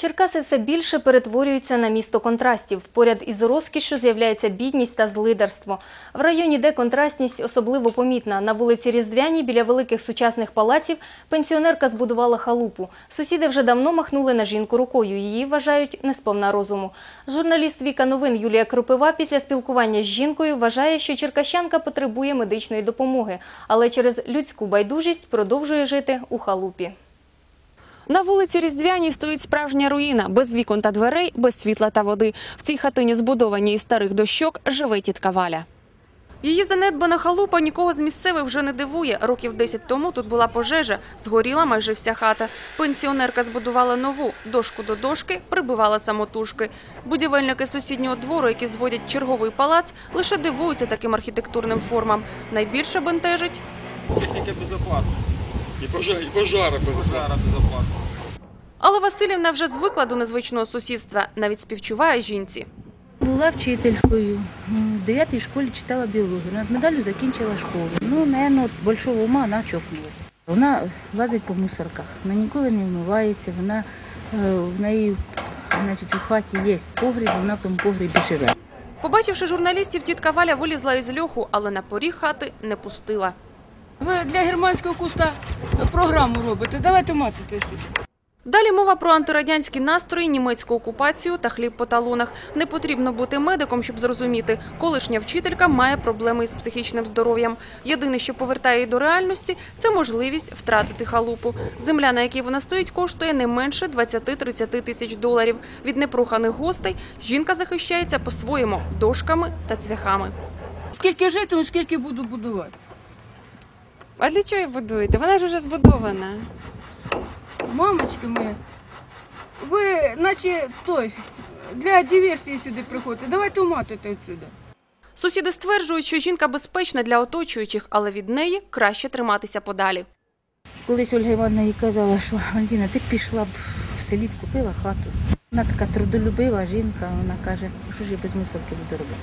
Черкаси все більше перетворюються на місто контрастів. Поряд із розкішшю з'являється бідність та злидарство. В районі, де контрастність особливо помітна, на вулиці Різдвяній біля великих сучасних палаців пенсіонерка збудувала халупу. Сусіди вже давно махнули на жінку рукою. Її вважають несповна розуму. Журналіст Віка Новин Юлія Кропива після спілкування з жінкою вважає, що черкащанка потребує медичної допомоги, але через людську байдужість продовжує жити у халупі. На вулиці Різдвяній стоїть справжня руїна, без вікон та дверей, без світла та води. В цій хатині, збудованій із старих дощок, живе тітка Валя. Її занедбана халупа нікого з місцевих вже не дивує. Років 10 тому тут була пожежа, згоріла майже вся хата. Пенсіонерка збудувала нову, дошку до дошки, прибивала самотужки. Будівельники сусіднього двору, які зводять черговий палац, лише дивуються таким архітектурним формам. Найбільше бентежить Техника безопасности. И пожара, и пожара безопасности. Але Васильівна вже звикла до незвичного сусідства, навіть співчуває жінці. Була вчителькою. В 9 школі читала біологію. Вона з медаллю закінчила школу. Ну, від большого ума вона чокнулася. Вона лазить по мусорках, вона ніколи не вмивається, вона е, в неї значить, у хаті є погріб, вона в тому погрібі живе. Побачивши журналістів, тітка Валя вилізла із льоху, але на поріг хати не пустила. Ви для германського куста програму робите. Давайте матите. Далі мова про антирадянські настрої, німецьку окупацію та хліб по талонах. Не потрібно бути медиком, щоб зрозуміти, колишня вчителька має проблеми із психічним здоров'ям. Єдине, що повертає її до реальності, це можливість втратити халупу. Земля, на якій вона стоїть, коштує не менше 20-30 тисяч доларів. Від непроханих гостей жінка захищається по-своєму дошками та цвяхами. Скільки житиму, скільки буду будувати. А для чого будуєте? Вона ж вже збудована. Мамочки мої, ви наче той, для диверсії сюди приходите. Давайте уматуйте отсюди. Сусіди стверджують, що жінка безпечна для оточуючих, але від неї краще триматися подалі. Колись Ольга Івановна їй казала, що Валентина, ти пішла б в селі, б купила хату. Вона така трудолюбива жінка, вона каже, що ж я без мусорки буду робити.